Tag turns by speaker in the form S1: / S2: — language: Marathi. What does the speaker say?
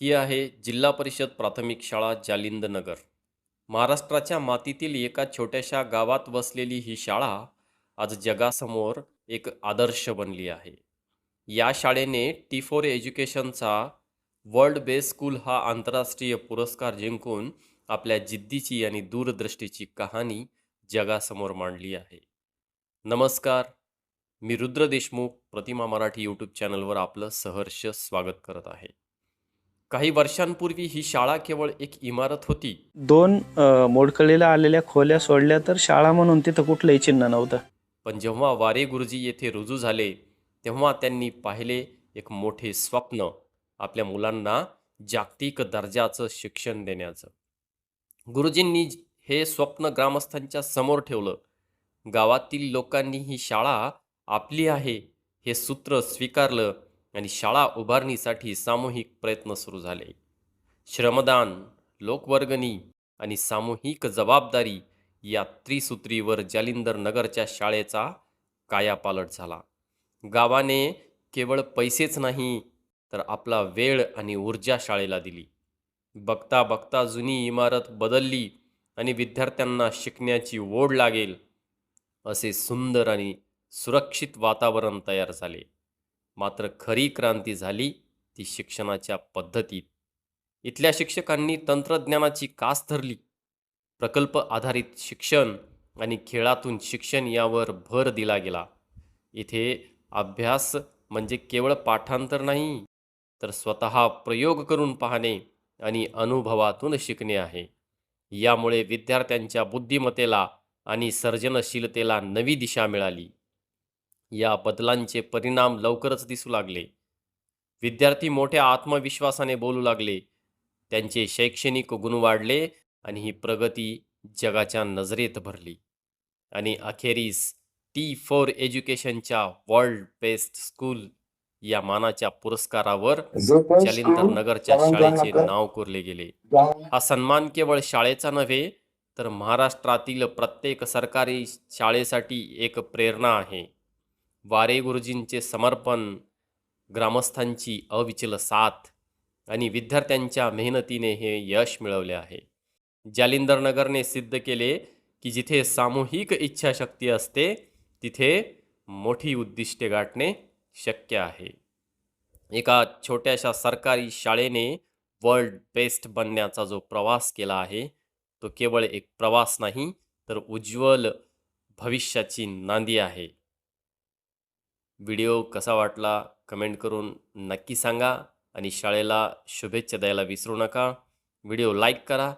S1: ही आहे जिल्हा परिषद प्राथमिक शाळा जालिंदनगर. महाराष्ट्राच्या मातीतील एका छोट्याशा गावात वसलेली ही शाळा आज जगासमोर एक आदर्श बनली आहे. या शाळेने टी फोर एज्युकेशनचा वर्ल्ड बेस्ट स्कूल हा आंतरराष्ट्रीय पुरस्कार जिंकून आपल्या जिद्दीची आणि दूरदृष्टीची कहाणी जगासमोर मांडली आहे. नमस्कार मी रुद्र देशमुख प्रतिमा मराठी यूट्यूब चॅनलवर आपलं सहर्ष स्वागत करत आहे. काही वर्षांपूर्वी ही शाळा केवळ एक इमारत होती.
S2: दोन मोडकळीला आलेल्या खोल्या सोडल्या तर शाळा म्हणून तिथं कुठलंही चिन्ह नव्हतं.
S1: पण जेव्हा वारे गुरुजी येथे रुजू झाले तेव्हा त्यांनी पाहिले एक मोठे स्वप्न आपल्या मुलांना जागतिक दर्जाचं शिक्षण देण्याचं. गुरुजींनी हे स्वप्न ग्रामस्थांच्या समोर ठेवलं. गावातील लोकांनी ही शाळा आपली आहे हे सूत्र स्वीकारलं आणि शाळा उभारणीसाठी सामूहिक प्रयत्न सुरू झाले. श्रमदान लोकवर्गणी आणि सामूहिक जबाबदारी या त्रिसूत्रीवर जालिंदर नगरच्या शाळेचा कायापालट झाला. गावाने केवळ पैसेच नाही तर आपला वेळ आणि ऊर्जा शाळेला दिली. बघता बघता जुनी इमारत बदलली आणि विद्यार्थ्यांना शिकण्याची ओढ लागेल असे सुंदर आणि सुरक्षित वातावरण तयार झाले. मात्र खरी क्रांती झाली ती शिक्षणाच्या पद्धतीत. इथल्या शिक्षकांनी तंत्रज्ञानाची कास धरली. प्रकल्प आधारित शिक्षण आणि खेळातून शिक्षण यावर भर दिला गेला. इथे अभ्यास म्हणजे केवळ पाठांतर नाही तर स्वतः प्रयोग करून पाहणे आणि अनुभवातून शिकणे आहे. यामुळे विद्यार्थ्यांच्या बुद्धिमत्तेला आणि सर्जनशीलतेला नवी दिशा मिळाली. या बदलांचे परिणाम लवकरच दिसू लागले. विद्यार्थी मोठ्या आत्मविश्वासाने बोलू लागले. त्यांचे शैक्षणिक गुण वाढले आणि ही प्रगती जगाच्या नजरेत भरली. आणि अखेरीस टी फोर एज्युकेशनच्या वर्ल्ड बेस्ट स्कूल या मानाच्या पुरस्कारावर जालिंदर नगरच्या शाळेचे नाव कोरले गेले. हा सन्मान केवळ शाळेचा नव्हे तर महाराष्ट्रातील प्रत्येक सरकारी शाळेसाठी एक प्रेरणा आहे. वारे गुरुजींचे समर्पण ग्रामस्थांची अविचल साथ आणि विद्यार्थ्यांच्या मेहनतीने हे यश मिळवले आहे. जालिंदर नगरने सिद्ध केले की जिथे सामूहिक इच्छाशक्ती असते तिथे मोठी उद्दिष्टे गाठणे शक्य आहे. एका छोट्याशा सरकारी शाळेने वर्ल्ड बेस्ट बनण्याचा जो प्रवास केला आहे तो केवळ एक प्रवास नाही तर उज्ज्वल भविष्याची नांदी आहे. व्हिडिओ कसा वाटला कमेंट करून नक्की सांगा आणि शाळेला शुभेच्छा द्यायला विसरू नका. व्हिडिओ लाईक करा.